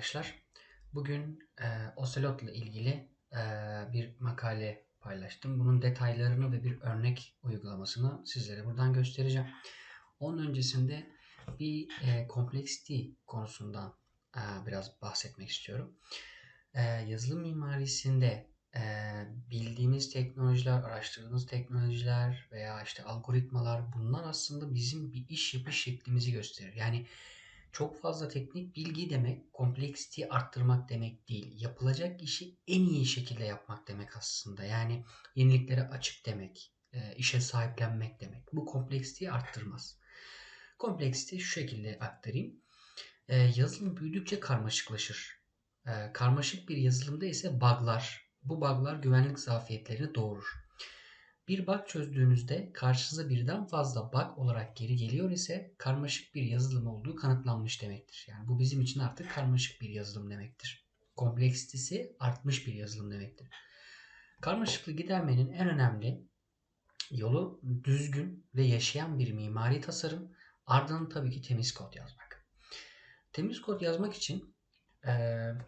arkadaşlar. Bugün e, Ocelot'la ilgili e, bir makale paylaştım. Bunun detaylarını ve bir örnek uygulamasını sizlere buradan göstereceğim. Onun öncesinde bir e, complexity konusundan e, biraz bahsetmek istiyorum. E, yazılım mimarisinde e, bildiğimiz teknolojiler, araştırdığımız teknolojiler veya işte algoritmalar bunlar aslında bizim bir iş yapış şeklimizi gösterir. Yani çok fazla teknik bilgi demek, kompleksiteyi arttırmak demek değil. Yapılacak işi en iyi şekilde yapmak demek aslında. Yani yeniliklere açık demek, e, işe sahiplenmek demek. Bu kompleksiteyi arttırmaz. Kompleksiteyi şu şekilde aktarayım. E, yazılım büyüdükçe karmaşıklaşır. E, karmaşık bir yazılımda ise bug'lar, bu bug'lar güvenlik zafiyetlerini doğurur. Bir bug çözdüğünüzde karşınıza birden fazla bug olarak geri geliyor ise karmaşık bir yazılım olduğu kanıtlanmış demektir. Yani bu bizim için artık karmaşık bir yazılım demektir. Kompleksitesi artmış bir yazılım demektir. Karmaşıklığı gidermenin en önemli yolu düzgün ve yaşayan bir mimari tasarım, ardından tabii ki temiz kod yazmak. Temiz kod yazmak için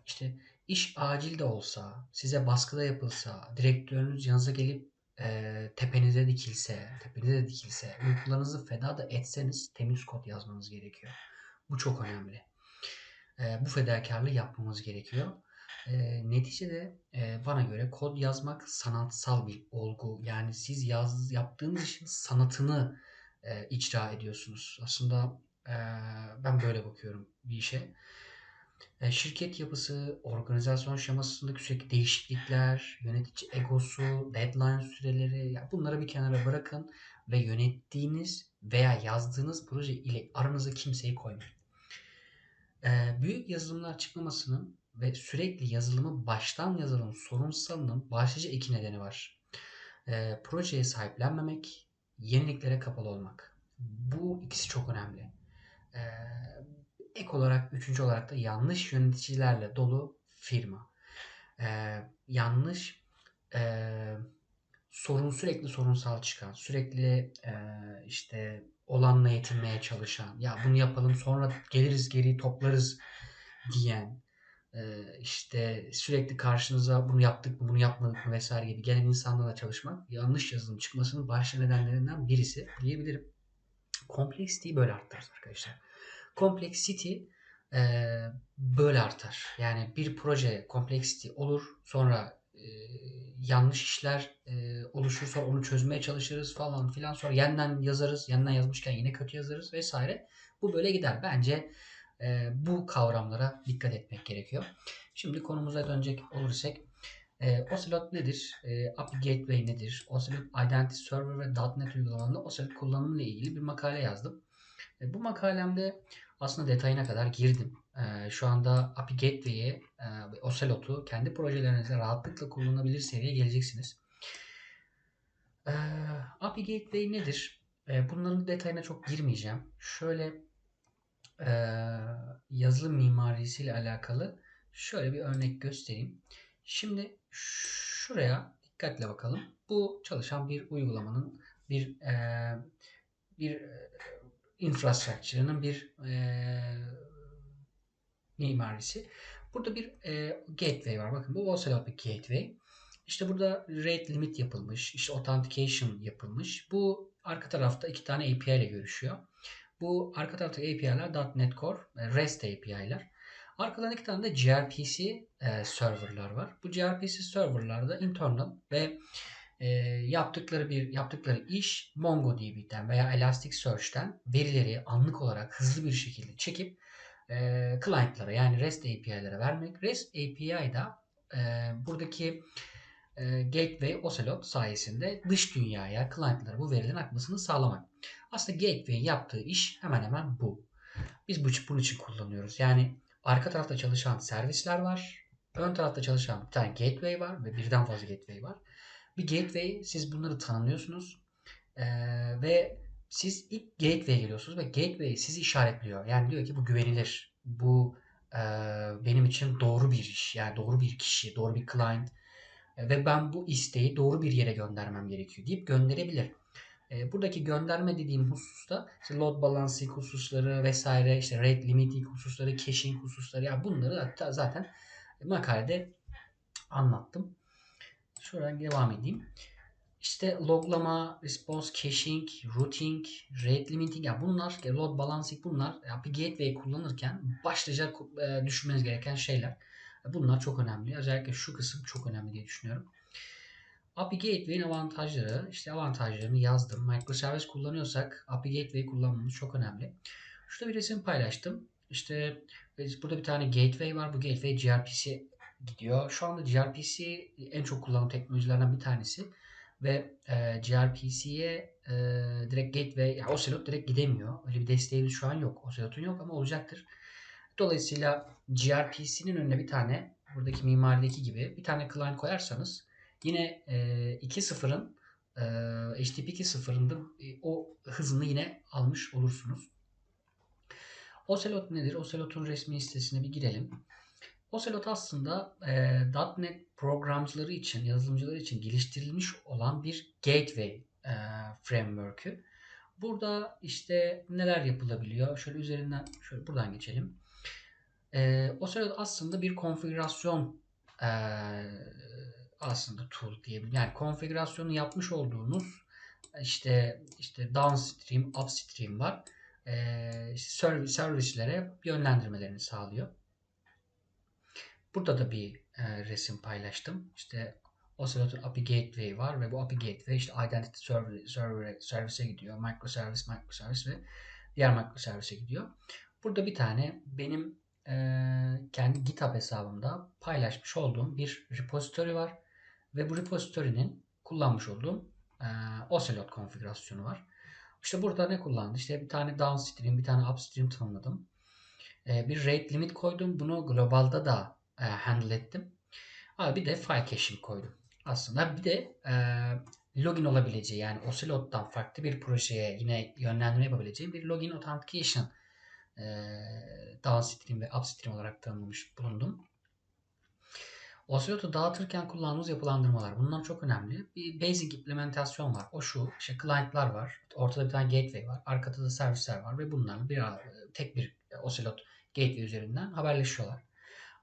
işte iş acil de olsa, size baskıda yapılsa, direktörünüz yanınıza gelip e, tepenize dikilse, tepenize dikilse, uykularınızı feda da etseniz temiz kod yazmanız gerekiyor. Bu çok önemli. E, bu fedakarlığı yapmamız gerekiyor. E, neticede e, bana göre kod yazmak sanatsal bir olgu. Yani siz yaz, yaptığınız işin sanatını e, icra ediyorsunuz. Aslında e, ben böyle bakıyorum bir işe. E, şirket yapısı, organizasyon şemasındaki sürekli değişiklikler, yönetici egosu, deadline süreleri ya bunları bir kenara bırakın ve yönettiğiniz veya yazdığınız proje ile aranıza kimseyi koymayın. Ee, büyük yazılımlar çıkmamasının ve sürekli yazılımı baştan yazalım sorunsalının başlıca iki nedeni var. Ee, projeye sahiplenmemek, yeniliklere kapalı olmak. Bu ikisi çok önemli. Ee, Ek olarak üçüncü olarak da yanlış yöneticilerle dolu firma. Ee, yanlış e, sorun sürekli sorunsal çıkan, sürekli e, işte olanla yetinmeye çalışan, ya bunu yapalım sonra geliriz geri toplarız diyen, e, işte sürekli karşınıza bunu yaptık mı bunu yapmadık mı vesaire gibi gelen insanlarla çalışmak yanlış yazılım çıkmasının başlı nedenlerinden birisi diyebilirim. Kompleksiteyi böyle arttırırız arkadaşlar. Complexity e, böyle artar. Yani bir proje complexity olur sonra e, yanlış işler e, oluşur sonra onu çözmeye çalışırız falan filan sonra yeniden yazarız yeniden yazmışken yine kötü yazarız vesaire. Bu böyle gider. Bence e, bu kavramlara dikkat etmek gerekiyor. Şimdi konumuza dönecek olursak e, Ocelot nedir? E, API Gateway nedir? Ocelot Identity Server ve .NET uygulamalarında Ocelot kullanımı ile ilgili bir makale yazdım. E, bu makalemde aslında detayına kadar girdim. E, şu anda API Gateway'i e, ve Ocelot'u kendi projelerinizde rahatlıkla kullanabilir seviyeye geleceksiniz. API Gateway nedir? Bunların detayına çok girmeyeceğim. Şöyle yazılım mimarisiyle alakalı şöyle bir örnek göstereyim. Şimdi şuraya dikkatle bakalım. Bu çalışan bir uygulamanın bir bir infrastructure'ının bir e, mimarisi. Burada bir e, gateway var. Bakın bu Ocelot bir gateway. İşte burada rate limit yapılmış. işte authentication yapılmış. Bu arka tarafta iki tane API ile görüşüyor. Bu arka taraftaki API'ler .NET Core REST API'ler. Arkadan iki tane de gRPC e, serverlar var. Bu gRPC serverlarda internal ve e, yaptıkları bir yaptıkları iş MongoDB'den veya Elasticsearch'ten verileri anlık olarak hızlı bir şekilde çekip e, client'lara yani REST API'lere vermek. REST API da e, buradaki e, Gateway Ocelot sayesinde dış dünyaya, client'lara bu verilerin akmasını sağlamak. Aslında Gateway'in yaptığı iş hemen hemen bu. Biz bu, bunun için kullanıyoruz. Yani arka tarafta çalışan servisler var. Ön tarafta çalışan bir tane gateway var ve birden fazla gateway var. Bir gateway siz bunları tanımlıyorsunuz ee, ve siz ilk gateway'e geliyorsunuz ve gateway sizi işaretliyor. Yani diyor ki bu güvenilir. Bu e, benim için doğru bir iş. Yani doğru bir kişi, doğru bir client. E, ve ben bu isteği doğru bir yere göndermem gerekiyor deyip gönderebilir. E, buradaki gönderme dediğim hususta işte load balancing hususları vesaire işte rate limiting hususları, caching hususları ya bunları hatta zaten makalede anlattım. Şuradan devam edeyim. İşte loglama, response caching, routing, rate limiting ya bunlar, load balancing bunlar ya bir gateway kullanırken başlıca e, düşünmeniz gereken şeyler. Bunlar çok önemli. Özellikle şu kısım çok önemli diye düşünüyorum. API Gateway'in avantajları, işte avantajlarını yazdım. Microservice kullanıyorsak API Gateway kullanmamız çok önemli. Şurada bir resim paylaştım. İşte burada bir tane gateway var. Bu gateway gRPC gidiyor. Şu anda gRPC en çok kullanılan teknolojilerden bir tanesi. Ve e, gRPC'ye e, direkt gateway, yani Ocelot direkt gidemiyor. Öyle bir desteğimiz şu an yok. Ocelot'un yok ama olacaktır. Dolayısıyla gRPC'nin önüne bir tane buradaki mimarideki gibi bir tane client koyarsanız yine e, 2.0'ın e, HTTP 2.0'ında e, o hızını yine almış olursunuz. Ocelot nedir? Ocelot'un resmi sitesine bir girelim. Ocelot aslında e, .NET programcıları için, yazılımcıları için geliştirilmiş olan bir gateway e, framework'ü. Burada işte neler yapılabiliyor? Şöyle üzerinden, şöyle buradan geçelim. E, Ocelot aslında bir konfigürasyon e, aslında tool diyebilirim. Yani konfigürasyonu yapmış olduğunuz işte işte downstream, upstream var. E, servis, servislere yönlendirmelerini sağlıyor. Burada da bir e, resim paylaştım. İşte Ocelot'un API Gateway var ve bu API Gateway işte Identity Server, server Service'e gidiyor. Microservice, Microservice ve diğer microservice'e gidiyor. Burada bir tane benim e, kendi GitHub hesabımda paylaşmış olduğum bir repository var. Ve bu repository'nin kullanmış olduğum e, Ocelot konfigürasyonu var. İşte burada ne kullandı? İşte bir tane downstream, bir tane upstream tanımladım. E, bir rate limit koydum. Bunu globalda da e, handle ettim. Abi bir de file caching koydum. Aslında bir de e, login olabileceği yani Ocelot'tan farklı bir projeye yine yönlendirme yapabileceğim bir login authentication e, downstream ve upstream olarak tanımlamış bulundum. Ocelot'u dağıtırken kullandığımız yapılandırmalar. Bunlar çok önemli. Bir basic implementasyon var. O şu. İşte client'lar var. Ortada bir tane gateway var. Arkada da servisler var ve bunlarla bir tek bir Ocelot gateway üzerinden haberleşiyorlar.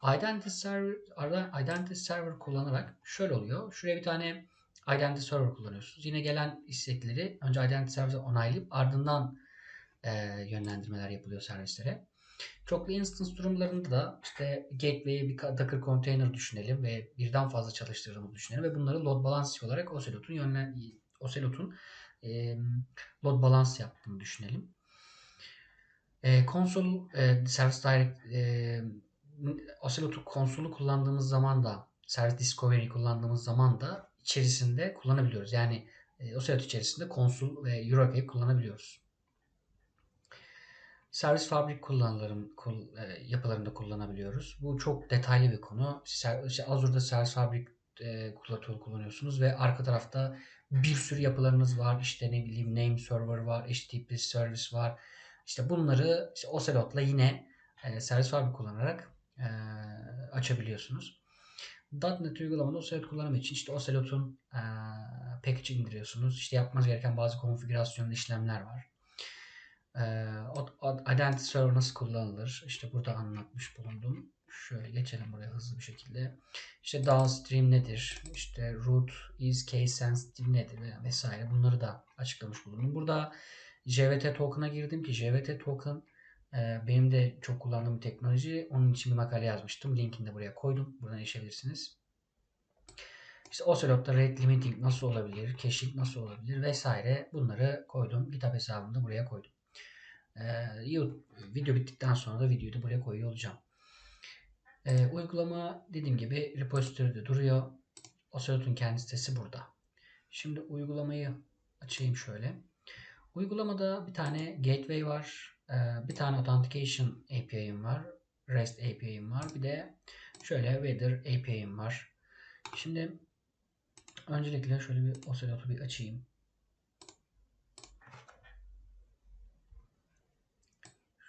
Identity server, identity server kullanarak şöyle oluyor. Şuraya bir tane identity server kullanıyorsunuz. Yine gelen istekleri önce identity server'ı onaylayıp ardından e, yönlendirmeler yapılıyor servislere. Çoklu instance durumlarında da işte gateway'e bir Docker container düşünelim ve birden fazla çalıştırdığımızı düşünelim ve bunları load balance olarak Ocelot'un yönlen Ocelot'un e, load balance yaptığını düşünelim. E, konsol e, Service Direct e, Ocelot'u konsolu kullandığımız zaman da Service Discovery kullandığımız zaman da içerisinde kullanabiliyoruz. Yani e, Ocelot içerisinde konsol ve Eurocape kullanabiliyoruz. Servis fabrik kullanılarım kul, e, yapılarında kullanabiliyoruz. Bu çok detaylı bir konu. Ser, işte Azure'da servis fabrik e, tool kullanıyorsunuz ve arka tarafta bir sürü yapılarınız var. İşte ne bileyim name server var, HTTP service var. İşte bunları işte Ocelot'la yine e, servis fabrik kullanarak e, açabiliyorsunuz. .NET uygulamada Ocelot kullanımı için işte Ocelot'un e, package indiriyorsunuz. İşte yapmanız gereken bazı konfigürasyon işlemler var. E, identity server nasıl kullanılır? İşte burada anlatmış bulundum. Şöyle geçelim buraya hızlı bir şekilde. İşte downstream nedir? İşte root is case sensitive nedir? Vesaire bunları da açıklamış bulundum. Burada JVT token'a girdim ki JVT token benim de çok kullandığım bir teknoloji. Onun için bir makale yazmıştım. Linkini de buraya koydum. Buradan erişebilirsiniz. İşte Ocelot'ta rate limiting nasıl olabilir, caching nasıl olabilir vesaire bunları koydum. GitHub hesabımda buraya koydum. Ee, video bittikten sonra da videoyu da buraya koyuyor olacağım. Ee, uygulama dediğim gibi repository'de duruyor. Ocelot'un kendi sitesi burada. Şimdi uygulamayı açayım şöyle. Uygulamada bir tane gateway var. Ee, bir tane authentication API'm var. REST API'm var. Bir de şöyle weather API'm var. Şimdi öncelikle şöyle bir Ocelot'u bir açayım.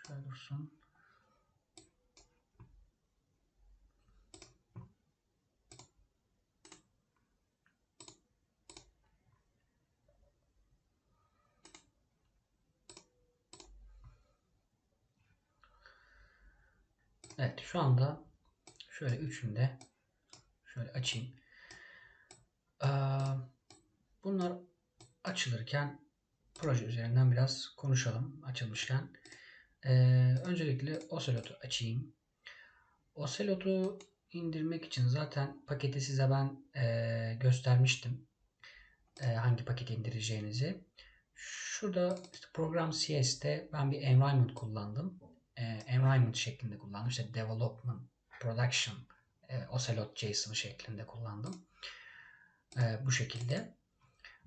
Şöyle dursun. Evet şu anda şöyle üçünde şöyle açayım. Ee, bunlar açılırken proje üzerinden biraz konuşalım açılmışken. Ee, öncelikle Ocelot'u açayım. Ocelot'u indirmek için zaten paketi size ben e, göstermiştim. E, hangi paketi indireceğinizi. Şurada işte program CS'te ben bir environment kullandım. E, environment şeklinde kullandım. İşte development, production, e, Ocelot JSON şeklinde kullandım. E, bu şekilde.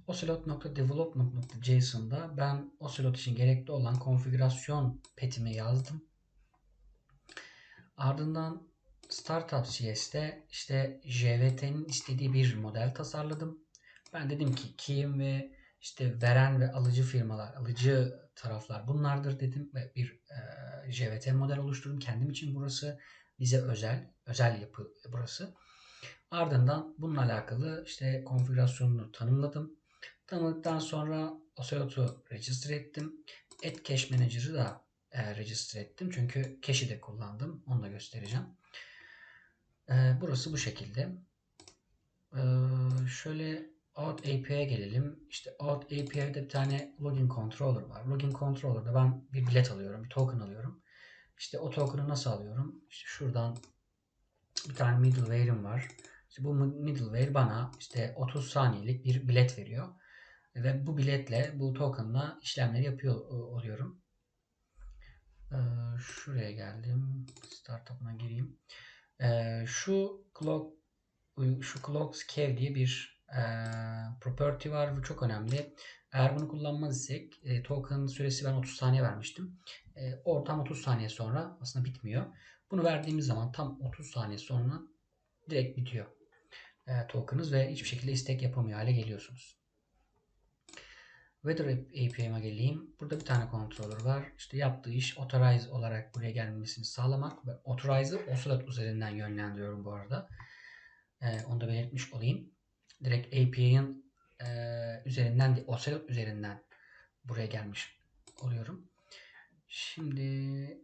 Ocelot.development.json'da ben Ocelot için gerekli olan konfigürasyon petimi yazdım. Ardından Startup CS'de işte JVT'nin istediği bir model tasarladım. Ben dedim ki kim ve işte veren ve alıcı firmalar, alıcı taraflar bunlardır dedim ve bir e, JVT model oluşturdum. Kendim için burası bize özel, özel yapı burası. Ardından bununla alakalı işte konfigürasyonunu tanımladım. Tanımladıktan sonra Ocelot'u register ettim. Add Cache Manager'ı da e, register ettim. Çünkü cache'i de kullandım. Onu da göstereceğim. E, burası bu şekilde. E, şöyle Out API'ye gelelim. İşte Out API'de bir tane login controller var. Login controller'da ben bir bilet alıyorum, bir token alıyorum. İşte o token'ı nasıl alıyorum? İşte şuradan bir tane middleware'im var. İşte bu middleware bana işte 30 saniyelik bir bilet veriyor. Ve bu biletle, bu token'la işlemleri yapıyor oluyorum. Ee, şuraya geldim. Startup'ına gireyim. Ee, şu clock şu clock skev diye bir e, property var. Bu çok önemli. Eğer bunu kullanmaz isek e, token süresi ben 30 saniye vermiştim. E, ortam 30 saniye sonra aslında bitmiyor. Bunu verdiğimiz zaman tam 30 saniye sonra direkt bitiyor e, token'ınız ve hiçbir şekilde istek yapamıyor hale geliyorsunuz. Weather API'me geleyim. Burada bir tane controller var. İşte yaptığı iş authorize olarak buraya gelmesini sağlamak ve authorize'ı Ocelot üzerinden yönlendiriyorum bu arada. Ee, onu da belirtmiş olayım. Direkt API'nin e, üzerinden değil, Ocelot üzerinden buraya gelmiş oluyorum. Şimdi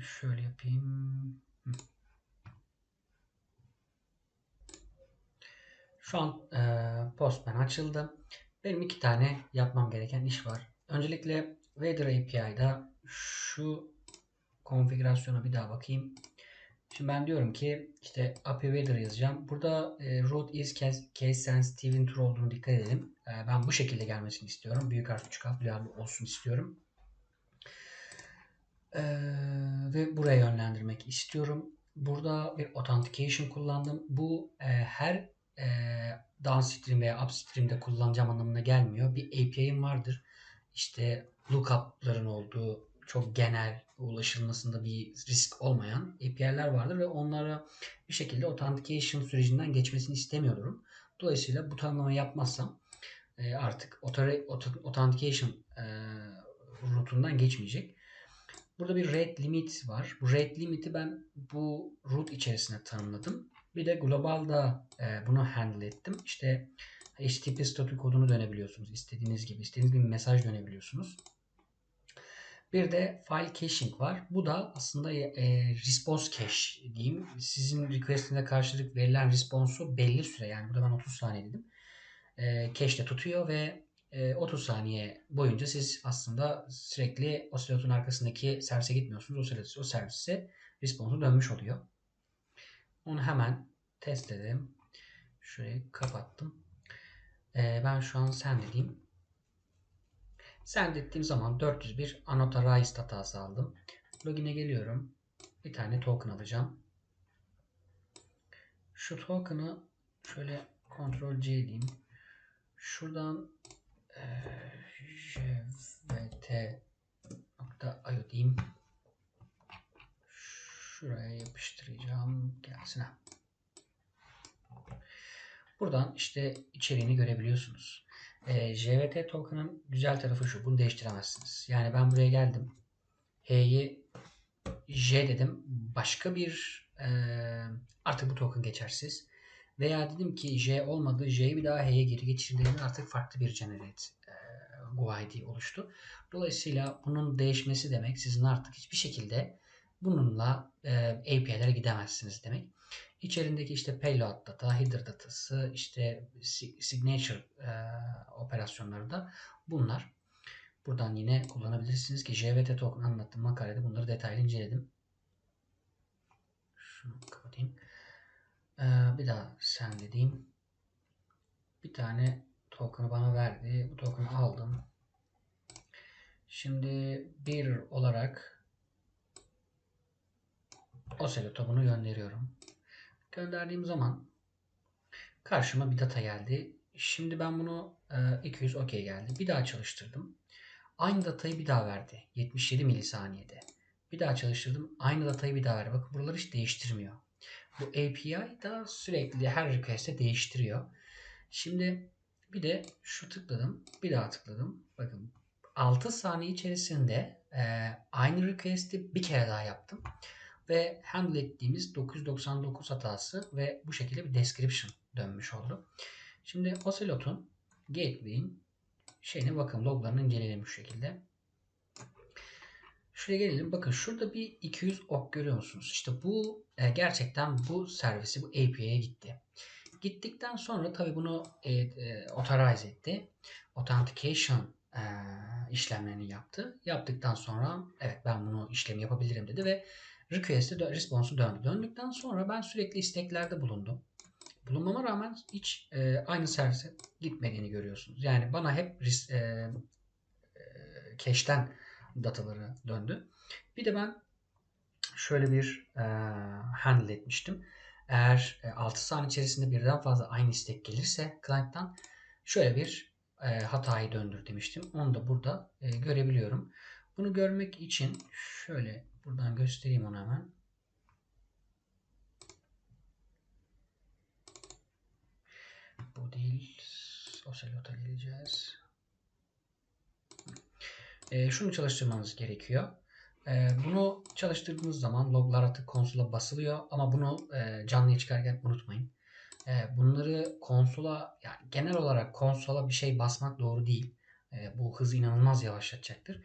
şöyle yapayım. Şu an e, Postman açıldı. Benim iki tane yapmam gereken iş var. Öncelikle Weather API'da şu konfigürasyona bir daha bakayım. Şimdi ben diyorum ki işte API Weather yazacağım. Burada e, root is case, case sensitive true olduğunu dikkat edelim. E, ben bu şekilde gelmesini istiyorum. Büyük harf küçük harf duyarlı olsun istiyorum. E, ve buraya yönlendirmek istiyorum. Burada bir authentication kullandım. Bu e, her e, downstream veya upstream'de kullanacağım anlamına gelmiyor. Bir API'm vardır. İşte lookup'ların olduğu çok genel ulaşılmasında bir risk olmayan API'ler vardır ve onlara bir şekilde authentication sürecinden geçmesini istemiyorum. Dolayısıyla bu tanımlamayı yapmazsam e, artık authentication e, rutundan geçmeyecek. Burada bir rate limit var. Bu rate limiti ben bu root içerisine tanımladım. Bir de globalda e, bunu handle ettim. İşte HTTP statü kodunu dönebiliyorsunuz. istediğiniz gibi. istediğiniz gibi mesaj dönebiliyorsunuz. Bir de file caching var. Bu da aslında e, response cache diyeyim. Sizin request'ine karşılık verilen response'u belli süre yani burada ben 30 saniye dedim. E, cache'de tutuyor ve e, 30 saniye boyunca siz aslında sürekli o slotun arkasındaki servise gitmiyorsunuz. O, o servise response'u dönmüş oluyor. Onu hemen test edelim. Şurayı kapattım. Ee, ben şu an send edeyim. Send ettiğim zaman 401 unauthorized hatası aldım. Login'e geliyorum. Bir tane token alacağım. Şu token'ı şöyle Ctrl C diyeyim. Şuradan e, jvt.io diyeyim. Şuraya yapıştıracağım. Gelsin. Buradan işte içeriğini görebiliyorsunuz. E, JVT token'ın güzel tarafı şu. Bunu değiştiremezsiniz. Yani ben buraya geldim. H'yi J dedim. Başka bir e, artık bu token geçersiz. Veya dedim ki J olmadı. J'yi bir daha H'ye geri geçirdiğimde artık farklı bir generate e, GUID oluştu. Dolayısıyla bunun değişmesi demek sizin artık hiçbir şekilde Bununla e, API'lere gidemezsiniz demek. İçerindeki işte payload data, header datası, işte signature e, operasyonları da bunlar. Buradan yine kullanabilirsiniz ki JVT token anlattığım makalede bunları detaylı inceledim. Şunu kapatayım. Ee, bir daha sen dediğim bir tane token'ı bana verdi. Bu token'ı aldım. Şimdi bir olarak Ocelot'a bunu gönderiyorum. Gönderdiğim zaman karşıma bir data geldi. Şimdi ben bunu 200 e, OK geldi. Bir daha çalıştırdım. Aynı datayı bir daha verdi. 77 milisaniyede. Bir daha çalıştırdım. Aynı datayı bir daha verdi. Bakın buraları hiç değiştirmiyor. Bu API da sürekli her request'e değiştiriyor. Şimdi bir de şu tıkladım. Bir daha tıkladım. Bakın 6 saniye içerisinde e, aynı request'i bir kere daha yaptım. Ve handle ettiğimiz 999 hatası ve bu şekilde bir description dönmüş oldu. Şimdi Ocelot'un gateway'in şeyine bakın loglarını inceleyelim şu şekilde. Şuraya gelelim. Bakın şurada bir 200 ok görüyor musunuz? İşte bu e, gerçekten bu servisi bu API'ye gitti. Gittikten sonra tabi bunu e, e, authorize etti. Authentication e, işlemlerini yaptı. Yaptıktan sonra evet ben bunu işlem yapabilirim dedi ve request'e response'u döndü. Döndükten sonra ben sürekli isteklerde bulundum bulunmama rağmen hiç e, aynı servise gitmediğini görüyorsunuz. Yani bana hep ris, e, e, cache'ten dataları döndü. Bir de ben şöyle bir e, handle etmiştim. Eğer e, 6 saniye içerisinde birden fazla aynı istek gelirse client'tan şöyle bir e, hatayı döndür demiştim. Onu da burada e, görebiliyorum. Bunu görmek için şöyle buradan göstereyim onu hemen. Bu değil. Sosyalota geleceğiz. E, şunu çalıştırmanız gerekiyor. E, bunu çalıştırdığınız zaman loglar artık konsola basılıyor ama bunu e, canlıya çıkarken unutmayın. E, bunları konsola yani genel olarak konsola bir şey basmak doğru değil. E, bu hızı inanılmaz yavaşlatacaktır.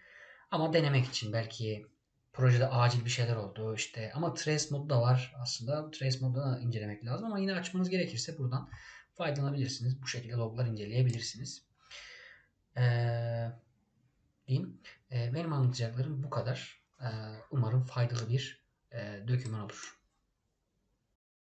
Ama denemek için belki projede acil bir şeyler oldu işte ama trace modu da var aslında trace modunu incelemek lazım ama yine açmanız gerekirse buradan faydalanabilirsiniz. Bu şekilde loglar inceleyebilirsiniz. Ee, diyeyim. Ee, benim anlatacaklarım bu kadar. Ee, umarım faydalı bir e, döküman olur.